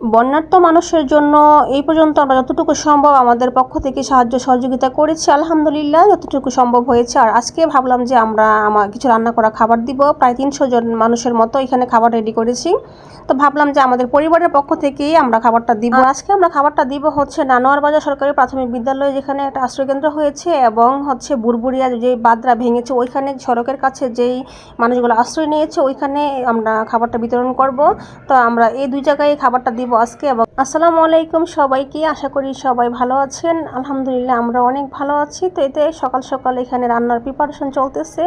বন্যার্থ মানুষের জন্য এই পর্যন্ত আমরা যতটুকু সম্ভব আমাদের পক্ষ থেকে সাহায্য সহযোগিতা করেছি আলহামদুলিল্লাহ যতটুকু সম্ভব হয়েছে। আর আজকে ভাবলাম যে আমরা আমার কিছু রান্না করা খাবার দিব। প্রায় তিনশো জন মানুষের মতো এখানে খাবার রেডি করেছি। তো ভাবলাম যে আমাদের পরিবারের পক্ষ থেকেই আমরা খাবারটা দিব। আজকে আমরা খাবারটা দিব হচ্ছে নানোয়ার বাজার সরকারি প্রাথমিক বিদ্যালয় যেখানে একটা আশ্রয়কেন্দ্র হয়েছে এবং হচ্ছে বুরবুরিয়া যে বাদরা ভেঙেছে ওইখানে সড়কের কাছে যেই মানুষগুলো আশ্রয় নিয়েছে ওইখানে আমরা খাবারটা বিতরণ করব। তো আমরা এই দুই জায়গায় খাবারটা দিব। আজকে এবং আসসালামু আলাইকুম সবাইকে, আশা করি সবাই ভালো আছেন। আলহামদুলিল্লাহ আমরা অনেক ভালো আছি। তো এতে সকাল সকাল এখানে রান্নার প্রিপারেশন চলতেছে।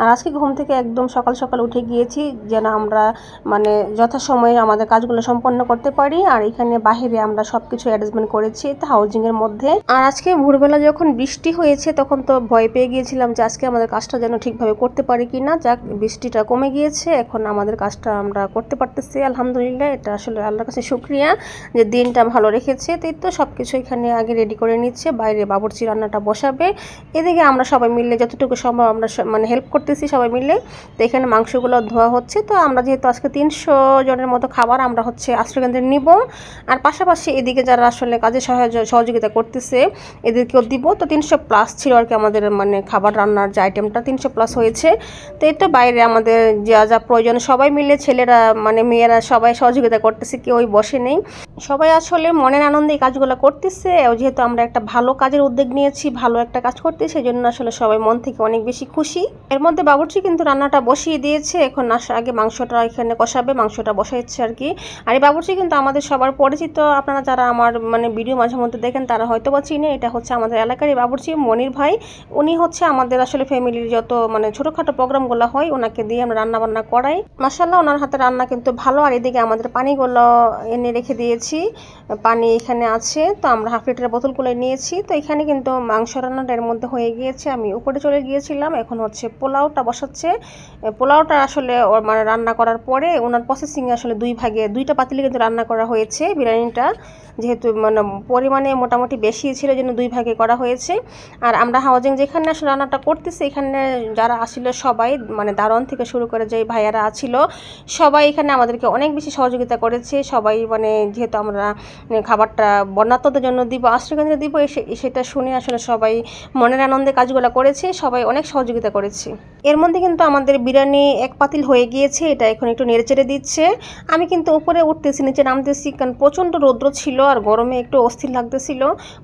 আর আজকে ঘুম থেকে একদম সকাল সকাল উঠে গিয়েছি যেন আমরা মানে যথাসময়ে আমাদের কাজগুলো সম্পন্ন করতে পারি। আর এখানে বাহিরে আমরা সব কিছু অ্যারেঞ্জমেন্ট করেছি হাউজিংয়ের মধ্যে। আর আজকে ভোরবেলা যখন বৃষ্টি হয়েছে তখন তো ভয় পেয়ে গিয়েছিলাম যে আজকে আমাদের কাজটা যেন ঠিকভাবে করতে পারি কি না যাক, বৃষ্টিটা কমে গিয়েছে, এখন আমাদের কাজটা আমরা করতে পারতেছি, আলহামদুলিল্লাহ। এটা আসলে আল্লাহর কাছে শুক্রিয়া যে দিনটা ভালো রেখেছে তাই তো সব কিছু এখানে আগে রেডি করে নিচ্ছে। বাইরে বাবুর্চি রান্নাটা বসাবে। এদিকে আমরা সবাই মিলে যতটুকু সম্ভব আমরা মানে হেল্প করতেছি সবাই মিলে। তো এখানে মাংসগুলো ধোয়া হচ্ছে। তো আমরা যেহেতু আজকে তিনশো জনের মতো খাবার আমরা হচ্ছে আশ্রয়কেন্দ্রে নিব। আর পাশাপাশি এদিকে যারা আসলে কাজে সহায় সহযোগিতা করতেছে, এদেরকেও দিব। তো তিনশো প্লাস ছিল আর কি আমাদের মানে খাবার রান্নার যে আইটেমটা তিনশো প্লাস হয়েছে। তো এই তো বাইরে আমাদের যা যা প্রয়োজন সবাই মিলে ছেলেরা মানে মেয়েরা সবাই সহযোগিতা করতেছে, কেউই বসে নেই। সবাই আসলে মনের আনন্দে এই কাজগুলো করতেছে। যেহেতু আমরা একটা ভালো কাজের উদ্যোগ নিয়েছি, ভালো একটা কাজ করতে সেই জন্য আসলে সবাই মন থেকে অনেক বেশি খুশি। এর মধ্যে বাবুর্চি কিন্তু রান্নাটা বসিয়ে দিয়েছে। এখন আসা আগে মাংসটা এখানে কষাবে, মাংসটা বসাইছে আর কি। আর এই বাবুর্চি কিন্তু আমাদের সবার পরিচিত। আপনারা যারা আমার মানে ভিডিও মাঝে মধ্যে দেখেন, তারা হয়তো বা চিনে। এটা হচ্ছে আমাদের এলাকারই বাবুর্চি, মনির ভাই। উনি হচ্ছে আমাদের আসলে ফ্যামিলির যত মানে ছোটোখাটো প্রোগ্রামগুলো হয়, ওনাকে দিয়ে আমরা রান্না বান্না করাই। মাসাল্লাহ ওনার হাতে রান্না কিন্তু ভালো। আর এদিকে আমাদের পানিগুলো এনে রেখে দিয়েছি। পানি এখানে আছে, তো আমরা হাফ লিটারের বোতলগুলো নিয়েছি। তো এখানে কিন্তু মাংস রান্নাটা এর মধ্যে হয়ে গিয়েছে। আমি উপরে চলে গিয়েছিলাম, এখন হচ্ছে পোলাওটা বসাচ্ছে। পোলাওটা আসলে মানে রান্না করার পরে ওনার প্রসেসিং আসলে দুই ভাগে, দুইটা পাতিলে কিন্তু রান্না করা হয়েছে বিরিয়ানিটা। যেহেতু মানে পরিমাণে মোটামুটি বেশি ছিল জন্য দুই ভাগে করা হয়েছে। আর আমরা হাউজিং যেখানে আসলে রান্নাটা করতেছি, এখানে যারা আসলে সবাই মানে দারণ থেকে শুরু করে যে ভাইয়ারা আছিল, সবাই এখানে আমাদেরকে অনেক বেশি সহযোগিতা করেছে। সবাই মানে যেহেতু আমরা মানে খাবারটা বন্যাত্মদের জন্য দিব, আশ্রয়কেন্দ্রে দিব সেটা শুনে আসলে সবাই মনের আনন্দে কাজগুলো করেছে, সবাই অনেক সহযোগিতা করেছে। এর মধ্যে কিন্তু আমাদের বিরিয়ানি এক পাতিল হয়ে গিয়েছে, এটা এখন একটু নেড়েচেড়ে দিচ্ছে। আমি কিন্তু উপরে উঠতেছি, নিচে নামতেছি, কারণ প্রচণ্ড রৌদ্র ছিল আর গরমে একটু অস্থির লাগতেছিল।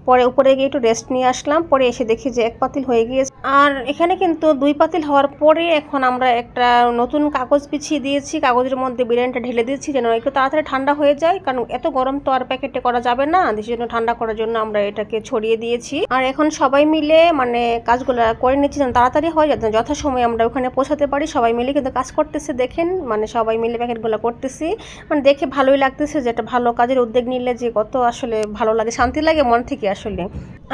পরে উপরে গিয়ে একটু রেস্ট নিয়ে আসলাম, পরে এসে দেখি যে এক পাতিল হয়ে গিয়েছে। আর এখানে কিন্তু দুই পাতিল হওয়ার পরে এখন আমরা একটা নতুন কাগজ বিছিয়ে দিয়েছি, কাগজের মধ্যে বিরিয়ানিটা ঢেলে দিয়েছি যেন একটু তাড়াতাড়ি ঠান্ডা হয়ে যায়, কারণ এত গরম তো আর প্যাকেটে করা যাবে না জন্য ঠান্ডা করার জন্য আমরা এটাকে ছড়িয়ে দিয়েছি। আর এখন সবাই মিলে মানে কাজগুলো করে নিচ্ছি যেন তাড়াতাড়ি হয়, যাতে যথাসময়ে আমরা ওখানে পৌঁছাতে পারি, সবাই মিলে কিন্তু কাজ করতেছে, দেখেন মানে সবাই মিলে প্যাকেটগুলো করতেছি। মানে দেখে ভালোই লাগতেছে যেটা ভালো কাজের উদ্যোগ নিলে যে কত আসলে ভালো লাগে, শান্তি লাগে মন থেকে আসলে।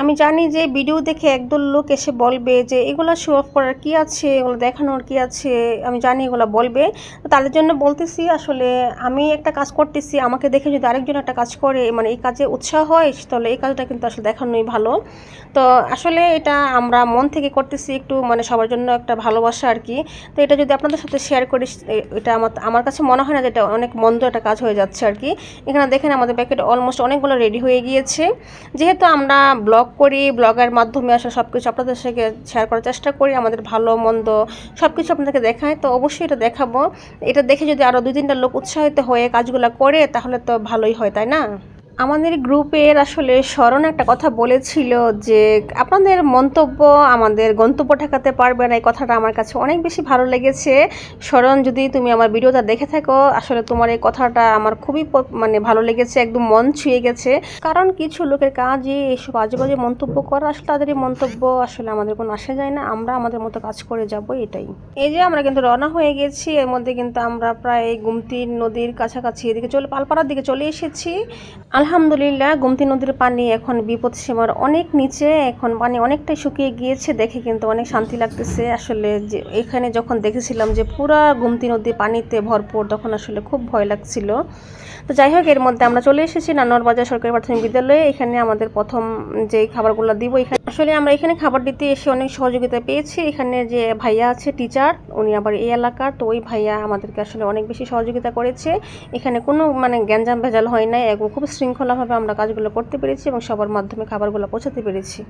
আমি জানি যে ভিডিও দেখে একদল লোক এসে বলবে যে, এগুলো শো অফ করার কী আছে? এগুলো দেখানোর কী আছে? আমি জানি এগুলো বলবে। তো তাদের জন্য বলতেছি, আসলে আমি একটা কাজ করতেছি, আমাকে দেখে যদি আরেকজন একটা কাজ করে মানে এই কাজে উৎসাহ হয়, তাহলে এই কাজটা কিন্তু আসলে দেখানোই ভালো। তো আসলে এটা আমরা মন থেকে করতেছি একটু মানে সবার জন্য একটা ভালোবাসা আর কি তো এটা যদি আপনাদের সাথে শেয়ার করি এটা আমার আমার কাছে মনে হয় না যে এটা অনেক মন্দ একটা কাজ হয়ে যাচ্ছে আর কি এখানে দেখেন আমাদের প্যাকেট অলমোস্ট অনেকগুলো রেডি হয়ে গিয়েছে। যেহেতু আমরা ব্লগ করি ব্লগের মাধ্যমে আসলে সব কিছু আপনাদের সাথে শেয়ার করার চেষ্টা করি, আমাদের ভালো, মন্দ সব কিছু আপনাদেরকে দেখায়, তো অবশ্যই এটা দেখাবো। এটা দেখে যদি আরও দুই তিনটা লোক উৎসাহিত হয়ে কাজগুলো করে, তাহলে তো ভালোই হয়, তাই না? আমাদের গ্রুপের আসলে স্মরণ একটা কথা বলেছিল যে আপনাদের মন্তব্য, আমাদের গন্তব্য ঠেকাতে পারবে না, এই কথাটা আমার কাছে অনেক বেশি ভালো লেগেছে। স্মরণ, যদি তুমি আমার ভিডিওটা দেখে থাকো, আসলে তোমার এই কথাটা আমার খুবই মানে ভালো লেগেছে, একদম মন ছুঁয়ে গেছে। কারণ কিছু লোকের কাজে এইসব আজে বাজে মন্তব্য করা, আসলে তাদের এই মন্তব্য, আসলে আমাদের কোনো আসে যায় না, আমরা আমাদের মতো কাজ করে যাব, এটাই। এই যে আমরা কিন্তু রওনা হয়ে গেছি, এর মধ্যে কিন্তু আমরা প্রায় গুমতি নদীর কাছাকাছি এদিকে চলে, পালপাড়ার দিকে চলে এসেছি। আলহামদুলিল্লাহ, গুমতি নদীর পানি এখন বিপদ সীমার অনেক নিচে। এখন পানি অনেকটাই শুকিয়ে গিয়েছে, দেখে কিন্তু অনেক শান্তি লাগতেছে। আসলে যে, এখানে যখন দেখেছিলাম যে পুরা গুমতি নদী পানিতে ভরপুর, তখন আসলে খুব ভয় লাগছিল। তো যাই হোক, এর মধ্যে আমরা চলে এসেছি নানোয়ার বাজার সরকারি প্রাথমিক বিদ্যালয়ে। এখানে আমাদের প্রথম যে খাবারগুলো দিব, এখানে আসলে আমরা এখানে খাবার দিতে এসে অনেক সহযোগিতা পেয়েছি। এখানে যে ভাইয়া আছে, টিচার, উনি আবার এই এলাকার। তো ওই ভাইয়া আমাদেরকে আসলে অনেক বেশি সহযোগিতা করেছে। এখানে কোনো মানে গ্যাঞ্জাম ভেজাল হয় নাই, এবং খুব শৃঙ্খলাভাবে আমরা কাজগুলো করতে পেরেছি এবং সবার মাধ্যমে খাবারগুলো পৌঁছাতে পেরেছি।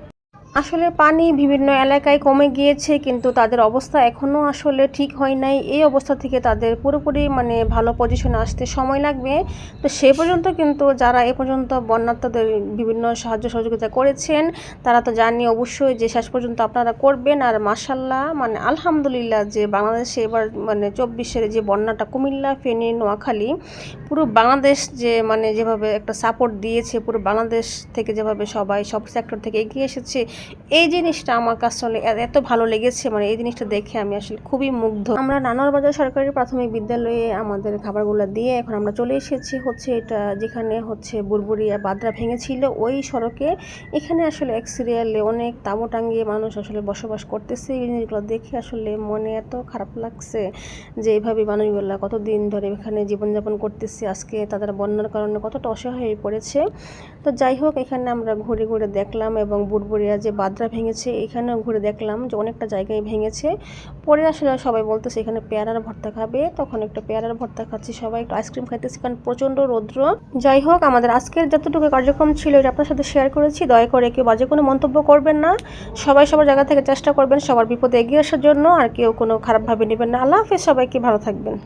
আসলে পানি বিভিন্ন এলাকায় কমে গিয়েছে, কিন্তু তাদের অবস্থা এখনও আসলে ঠিক হয় নাই। এই অবস্থা থেকে তাদের পুরোপুরি মানে ভালো পজিশনে আসতে সময় লাগবে। তো সে পর্যন্ত কিন্তু যারা এ পর্যন্ত বন্যার্থদের বিভিন্ন সাহায্য সহযোগিতা করেছেন, তারা তো জানি অবশ্যই যে শেষ পর্যন্ত আপনারা করবেন। আর মাসাল্লাহ মানে আলহামদুলিল্লাহ যে বাংলাদেশে এবার মানে চব্বিশের যে বন্যাটা কুমিল্লা, ফেনী, নোয়াখালী, পুরো বাংলাদেশ যে মানে যেভাবে একটা সাপোর্ট দিয়েছে, পুরো বাংলাদেশ থেকে যেভাবে সবাই সব সেক্টর থেকে এগিয়ে এসেছে এই জিনিসটা আমার কাছে এত ভালো লেগেছে মানে এই জিনিসটা দেখে আমি আসলে খুবই মুগ্ধ। আমরা নানোর বাজার সরকারি প্রাথমিক বিদ্যালয়ে আমাদের খাবারগুলো দিয়ে এখন আমরা চলে এসেছি হচ্ছে এটা যেখানে হচ্ছে বুরবুরিয়া বাদরা ভেঙেছিল ওই সড়কে। এখানে আসলে এক সিরিয়ালে অনেক তাঁবু টাঙ্গিয়ে মানুষ আসলে বসবাস করতেছে। এই জিনিসগুলো দেখে আসলে মনে এত খারাপ লাগছে যে এইভাবে মানুষগুলো কতদিন ধরে এখানে জীবনযাপন করতেছে, আজকে তাদের বন্যার কারণে কতটা অসহায় হয়ে পড়েছে। তো যাই হোক, এখানে আমরা ঘুরে ঘুরে দেখলাম এবং বুড়বুড়িয়া যে বাদরা ভেঙেছে, এখানেও ঘুরে দেখলাম যে অনেকটা জায়গায় ভেঙেছে। পরে আসলে সবাই বলতেছে সেখানে পেয়ারার ভর্তা খাবে। তখন একটা পেয়ারার ভর্তা খাচ্ছি সবাই, একটু আইসক্রিম খাইতেছি কারণ প্রচণ্ড রৌদ্র। যাই হোক, আমাদের আজকের যতটুকু কার্যক্রম ছিল এটা আপনার সাথে শেয়ার করেছি। দয়া করে কেউ বাজে কোনো মন্তব্য করবেন না। সবাই সবার জায়গা থেকে চেষ্টা করবেন সবার বিপদে এগিয়ে আসার জন্য, আর কেউ কোনো খারাপভাবে নেবেন না। আল্লাহ হাফেজ, সবাইকে ভালো থাকবেন।